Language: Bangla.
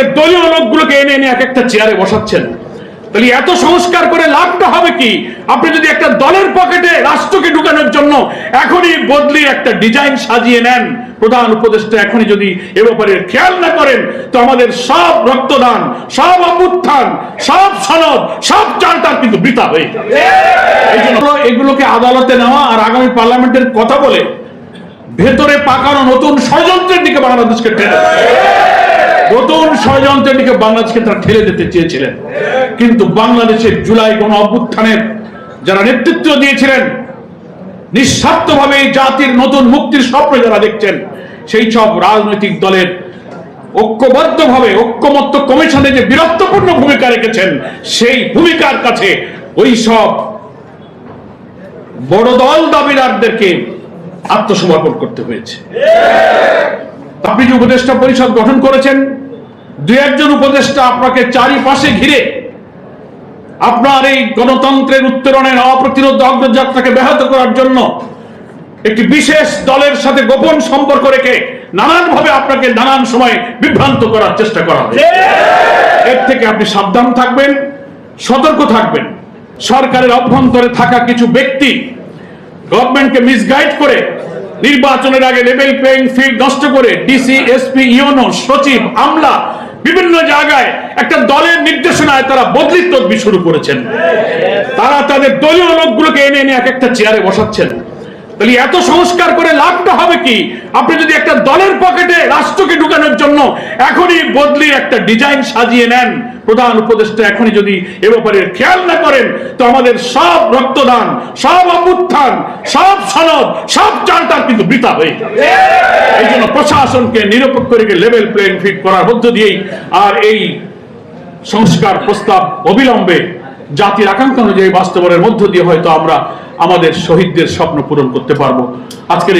তাদের দলীয় লোকগুলোকে এনে এনে এক একটা চেয়ারে বসাচ্ছেন। তাহলে এত সংস্কার করে লাভটা হবে কি? আপনি যদি একটা দলের পকেটে রাষ্ট্রকে ঢুকানোর জন্য এখনই বদলি একটা ডিজাইন সাজিয়ে নেন, প্রধান উপদেষ্টা এখনই যদি এ ব্যাপারে খেয়াল না করেন, তো আমাদের সব রক্তদান, সব অভ্যুত্থান, সব সনদ, সব চালটা কিন্তু বৃথা হয়ে যাবে। এগুলোকে আদালতে নেওয়া আর আগামী পার্লামেন্টের কথা বলে ভেতরে পাকানো নতুন ষড়যন্ত্রের দিকে বাংলাদেশকে ঠেলে নতুন ষড়যন্ত্রের দিকে বাংলাদেশকে তারা ঠেলে দিতে চেয়েছিলেন। কিন্তু বাংলাদেশের জুলাই গণ অভ্যুত্থানের যারা নেতৃত্ব দিয়েছিলেন, নিঃস্বার্থভাবে জাতির নতুন মুক্তির স্বপ্ন যারা দেখছেন, সেই সব রাজনৈতিক দলের ঐক্যবদ্ধভাবে, ঐক্যমত্য কমিশনে যে বীরত্বপূর্ণ ভূমিকা রেখেছেন, সেই ভূমিকার কাছে ওই সব বড় দল দাবিদারদেরকে আত্মসমর্পণ করতে হয়েছে। আপনি যে উপদেষ্টা পরিষদ গঠন করেছেন? দু একজন উপদেষ্টা আপনাকে চারিপাশে ঘিরে আপনার এই গণতন্ত্রের উত্তরণের অপ্রতিরোধ অগ্রযাত্রাকে ব্যাহত করার জন্য একটি বিশেষ দলের সাথে গোপন সম্পর্ক রেখে নানানভাবে আপনাকে নানান সময় বিভ্রান্ত করার চেষ্টা করা হবে এর থেকে আপনি সাবধান থাকবেন, সতর্ক থাকবেন। সরকারের অভ্যন্তরে থাকা কিছু ব্যক্তি গভর্নমেন্টকে মিসগাইড করে নির্বাচনের আগে লেভেল প্লেইং ফিল্ড নষ্ট করে ডিসি, এসপি ইউনো সচিব, আমলা বিভিন্ন জায়গায় একটা দলের নির্দেশনায় তারা বদলির তদবি শুরু করেছেন। তারা তাদের দলীয় লোকগুলোকে এনে এনে এক একটা চেয়ারে বসাচ্ছেন। তাহলে এত সংস্কার করে লাভটা হবে কি? আপনি যদি একটা দলের পকেটে রাষ্ট্রকে ঢুকানোর জন্য এখনই বদলি একটা ডিজাইন সাজিয়ে নেন, প্রধান উপদেষ্টা এখনই যদি এ ব্যাপারে খেয়াল না করেন, তো আমাদের সব রক্তদান, সব অভ্যুত্থান, সব সনদ, সব চালটা কিন্তু বৃথা হয়ে এই জন্য প্রশাসনকে নিরপেক্ষ রেখে লেভেল প্লেইং ফিট করার মধ্য দিয়েই আর এই সংস্কার প্রস্তাব অবিলম্বে জাতির আকাঙ্ক্ষা অনুযায়ী বাস্তবনের মধ্য দিয়ে হয়তো আমরা আমাদের শহীদদের স্বপ্ন পূরণ করতে পারব। আজকের